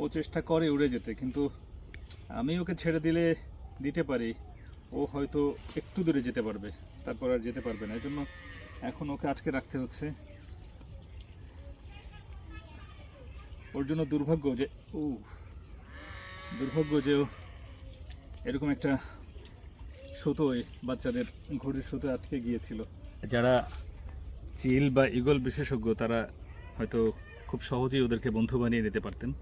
ও চেষ্টা করে উড়ে যেতে, কিন্তু আমি ওকে ছেড়ে দিলে দিতে পারি। ও হয়তো একটু দূরে যেতে পারবে, তারপর আর যেতে পারবে না। এই জন্য এখন ওকে আটকে রাখতে হচ্ছে। ওর জন্য দুর্ভাগ্য যে, ও, দুর্ভাগ্য যে ও এরকম একটা সুতোয় বাচ্চাদের ঘড়ির সুতো আটকে গিয়েছিল। যারা চিল বা ইগল বিশেষজ্ঞ, তারা হয়তো খুব সহজেই ওদেরকে বন্ধু বানিয়ে নিতে পারতেন।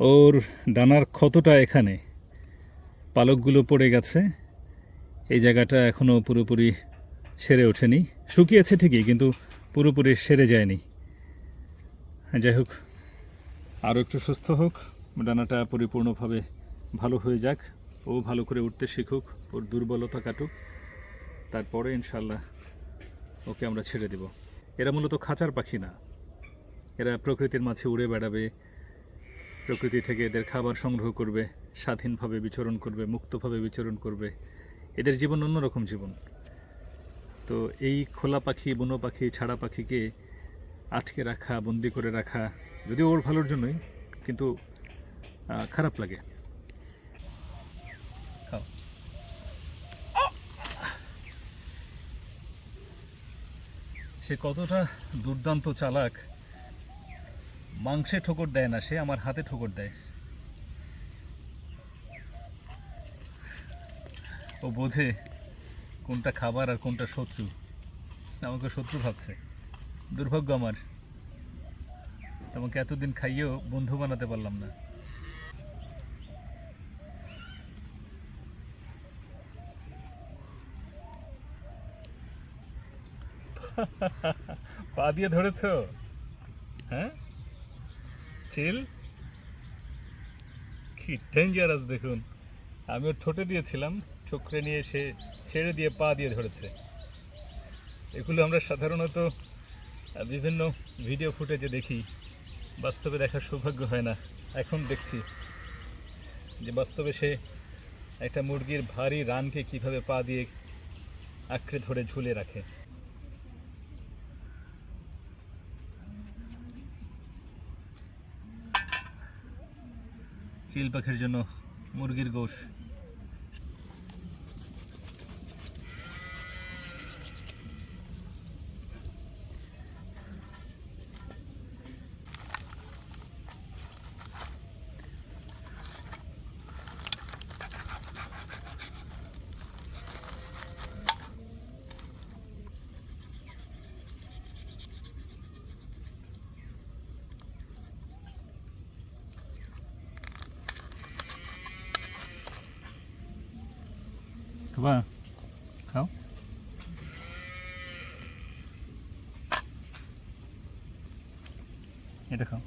ওর ডানার ক্ষতটা এখানে। পালকগুলো পড়ে গেছে। এই জায়গাটা এখনও পুরোপুরি সেরে ওঠেনি। শুকিয়েছে ঠিকই, কিন্তু পুরোপুরি সেরে যায়নি। যাই হোক আরও একটু সুস্থ হোক, ডানাটা পরিপূর্ণভাবে ভালো হয়ে যাক। ও ভালো করে উঠতে শিখুক, ওর দুর্বলতা কাটুক। তারপরে ইনশাল্লাহ ওকে আমরা ছেড়ে দেব। এরা মূলত খাঁচার পাখি না। এরা প্রকৃতির মাঝে উড়ে বেড়াবে প্রকৃতি থেকে এদের খাবার সংগ্রহ করবে, স্বাধীনভাবে বিচরণ করবে, মুক্তভাবে বিচরণ করবে। এদের জীবন অন্যরকম জীবন। তো এই খোলা পাখি, বুনো পাখি, ছাড়া পাখিকে আটকে রাখা, বন্দি করে রাখা, যদিও ওর ভালোর জন্যই, কিন্তু খারাপ লাগে। সে কতটা দুর্দান্ত চালাক মাংসে ঠোকর দেয় না, সে আমার হাতে ঠোকর দেয়। ও বোঝে কোনটা খাবার আর কোনটা শত্রু। আমাকে শত্রু ভাবছে। দুর্ভাগ্য আমার। তোমাকে এতদিন খাইয়েও বন্ধু বানাতে পারলাম না। পা দিয়ে ধরেছো? হ্যাঁ? চিল কি ডেঞ্জারাস দেখুন। আমি ঠোঁটে দিয়েছিলাম, ঠোকরে নিয়ে সে ছেড়ে দিয়ে পা দিয়ে ধরেছে। এগুলো আমরা সাধারণত বিভিন্ন ভিডিও ফুটেজে দেখি। বাস্তবে দেখার সৌভাগ্য হয় না। এখন দেখছি যে বাস্তবে সে একটা মুরগির ভারী রানকে কীভাবে পা দিয়ে আঁকড়ে ধরে ঝুলে রাখে। চিল পাখির জন্য মুরগির গোশ। খাবা খাও এটা খাও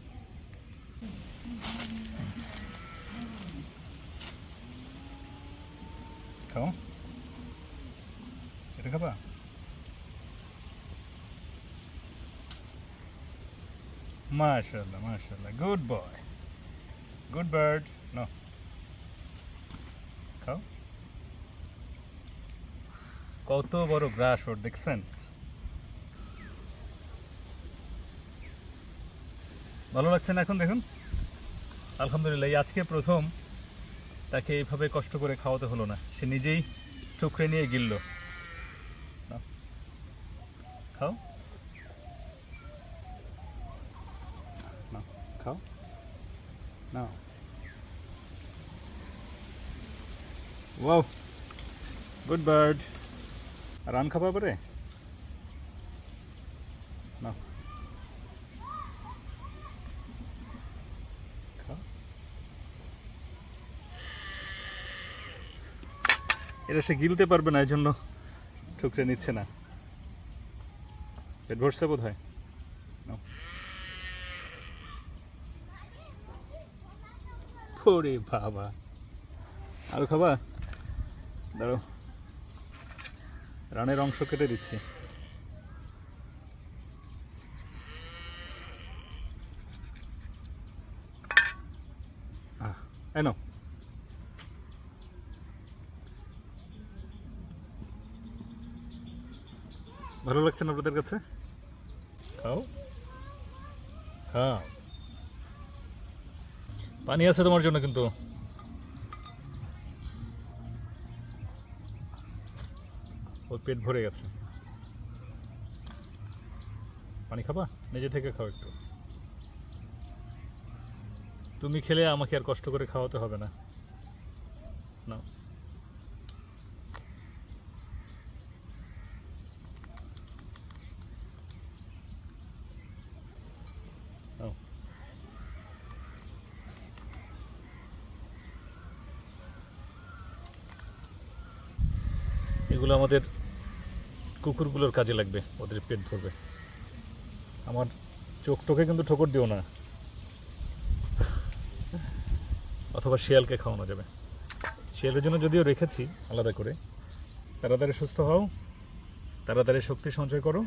খাও এটা খাবা মাশাল্লাহ মাশাল্লাহ good boy good bird no খাও কত বড় গ্রাস ওর, দেখছেন? ভালো লাগছে না এখন দেখুন? আলহামদুলিল্লাহ আজকে প্রথম তাকে এইভাবে কষ্ট করে খাওয়াতে হলো না। সে নিজেই চোখে নিয়ে গিলল। খাও। খাও। ওয়াও গুড বার্ড রান খাবা পরে না। এটা সে গিলতে পারবে না এই জন্য ঠুকরে নিচ্ছে না। পেট ভরছে বোধ হয় বাবা। আরও খাবা? দাঁড়ো রানের অংশ কেটে দিচ্ছি। নাও। ভালো লাগছে না আপনাদের কাছে? খাও। খাও পানি আছে তোমার জন্য কিন্তু। পেট ভরে গেছে। পানি খাবা? নিজে থেকে খাও একটু। তুমি খেলে আমাকে আর কষ্ট করে খাওয়াতে হবে না। না এগুলো আমাদের কুকুরগুলোর কাজে লাগবে, ওদের পেট ভরবে। আমার চোখ টোকে কিন্তু ঠোকর দিও না। অথবা শিয়ালকে খাওয়ানো যাবে। শিয়ালের জন্য যদিও রেখেছি আলাদা করে, তাড়াতাড়ি সুস্থ হও, তাড়াতাড়ি শক্তি সঞ্চয় করো,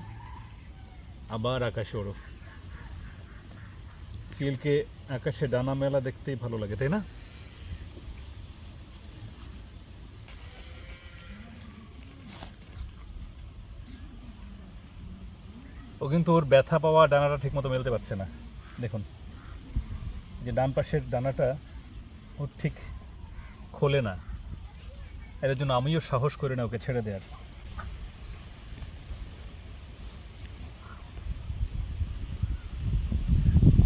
আবার আকাশে ওড়ো। শিয়ালকে আকাশে ডানা মেলা দেখতেই ভালো লাগে, তাই না? ও কিন্তু ওর ব্যথা পাওয়া ডানাটা ঠিকমতো মেলতে পারছে না। দেখুন, যে ডান পাশের ডানাটা ওর ঠিক খোলে না। এর জন্য আমিও সাহস করি না ওকে ছেড়ে দেওয়ার।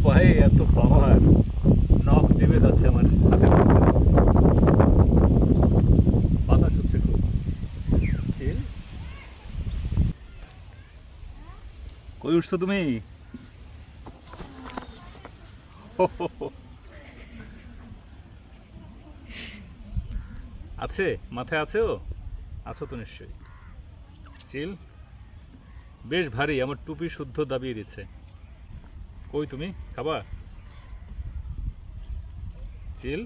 পায়ে এত পাওয়ার। নখ দেবে যাচ্ছে আমার হাতে লাগছে না। বাতাস হচ্ছে খুব চিল কই উঠছো তুমি। আছে? মাথায় আছে? ও আছো তো নিশ্চয়ই। চিল, বেশ ভারী, আমার টুপি শুদ্ধ দাবিয়ে দিচ্ছে। কই তুমি? খাবা চিল?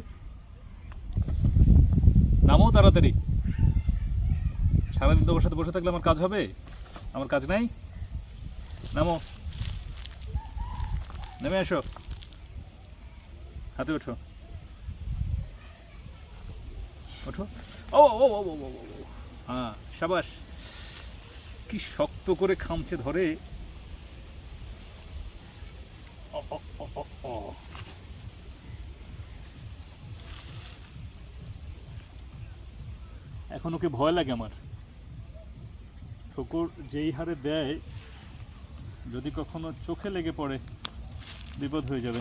নামো তাড়াতাড়ি। সারাদিন তোমার সাথে বসে থাকলে আমার কাজ হবে? আমার কাজ নাই? নামো। নেমে এসো। হাতে ওঠো। ওঠো। ও ও ও ও। হ্যাঁ সাবাস। কি শক্ত করে খামচে ধরে। এখন ওকে ভয় লাগে আমার। ঠোকর যেই হারে দেয় যদি কখনো চোখে লেগে পড়ে, বিপদ হয়ে যাবে।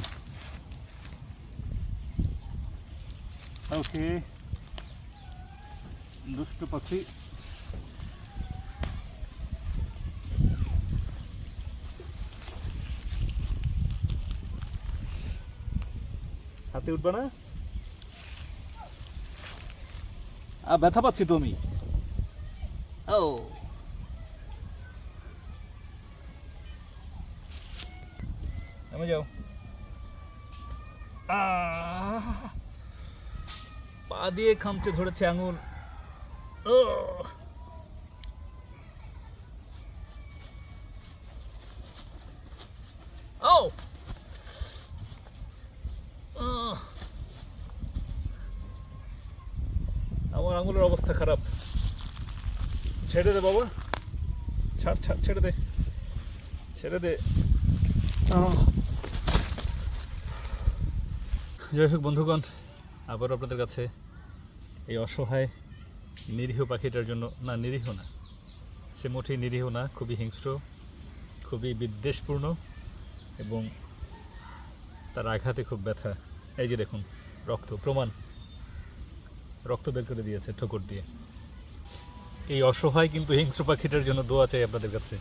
ওকে। দুষ্ট পাখি। হাতে উঠবে না? আ, ব্যথা পাচ্ছি তো আমি। ও। যাও আহ! পা দিয়ে খামচে ধরেছে আঙুল। ও! আমার আঙুলের অবস্থা খারাপ। ছেড়ে দে বাবা। ছাড় ছাড়, ছেড়ে দে। ছেড়ে দে! যাই হোক বন্ধুগণ, আবারও আপনাদের কাছে এই অসহায় নিরীহ পাখিটার জন্য, না, নিরীহ না, সে মোটেই নিরীহ না, খুবই হিংস্র, খুবই বিদ্বেষপূর্ণ এবং তার আঘাতে খুব ব্যথা। এই যে দেখুন, রক্ত, প্রমাণ। রক্ত বের করে দিয়েছে ঠোকর দিয়ে। এই অসহায় কিন্তু হিংস্র পাখিটার জন্য দোয়া চাই আপনাদের কাছে।